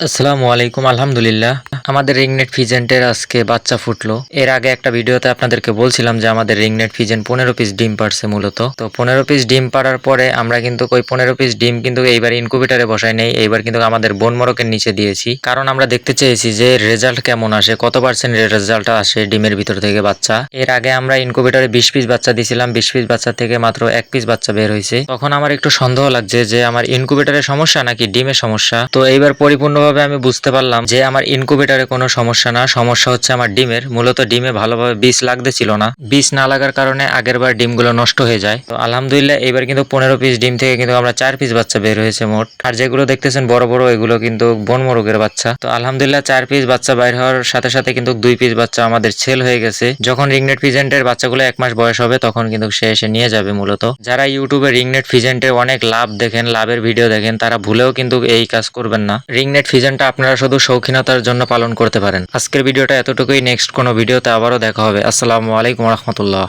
আসসালামু আলাইকুম, আলহামদুলিল্লাহ। আমাদের রিংনেট ফিজেন্টের আজকে বাচ্চা ফুটলো। এর আগে একটা ভিডিওতে আপনাদেরকে বলছিলাম যে আমাদের রিংনেট ফিজেন্ট পনেরো পিস ডিম পারছে মূলত। তো পনেরো পিস ডিম পাড়ার পরে আমরা কিন্তু ওই পনেরো পিস ডিম কিন্তু এইবার ইনকুবেটারে বসাই নেই। এইবার কিন্তু আমাদের বন মরকের নিচে দিয়েছি। কারণ আমরা দেখতে চেয়েছি যে রেজাল্ট কেমন আসে, কত পার্সেন্ট রেজাল্ট আসে ডিমের ভিতর থেকে বাচ্চা। এর আগে আমরা ইনকুবেটারে বিশ পিস বাচ্চা দিয়েছিলাম। বিশ পিস বাচ্চা থেকে মাত্র এক পিস বাচ্চা বের হয়েছে। তখন আমার একটু সন্দেহ লাগছে যে আমার ইনকুবেটারের সমস্যা নাকি ডিমের সমস্যা? তো এইবার পরিপূর্ণভাবে আমি বুঝতে পারলাম যে আমার ইনকুবেটারে কোনো সমস্যা না। সমস্যা হচ্ছে আমার ডিমের। মূলত ডিমে ভালোভাবে বীজ লাগতে ছিল না। বীজ না লাগার কারণে আগের বার ডিমগুলো নষ্ট হয়ে যায়। তো আলহামদুলিল্লাহ, এবার কিন্তু পনেরো পিস ডিম থেকে কিন্তু আমরা চার পিস বাচ্চা বের হয়েছে মোট। আর যেগুলো দেখতেছেন বড় বড়, এগুলো কিন্তু বন মোরগের বাচ্চা। তো আলহামদুলিল্লাহ, চার পিস বাচ্চা বাইর হওয়ার সাথে সাথে কিন্তু দুই পিস বাচ্চা আমাদের সেল হয়ে গেছে। যখন রিংনেট ফিজেন্টের বাচ্চাগুলো এক মাস বয়স হবে, তখন কিন্তু সে এসে নিয়ে যাবে মূলত। যারা ইউটিউবে রিংনেট ফিজেন্টের অনেক লাভ দেখেন, লাভের ভিডিও দেখেন, তারা ভুলেও কিন্তু এই কাজ করবেন না। রিংনেট ফিজেন্টটা আপনারা শুধু শৌখিনতার জন্য পালন করতে পারেন। আজকের ভিডিওটা এতটুকুই। নেক্সট কোনো ভিডিওতে আবারও দেখা হবে। আসসালামু আলাইকুম রহমতুল্লাহ।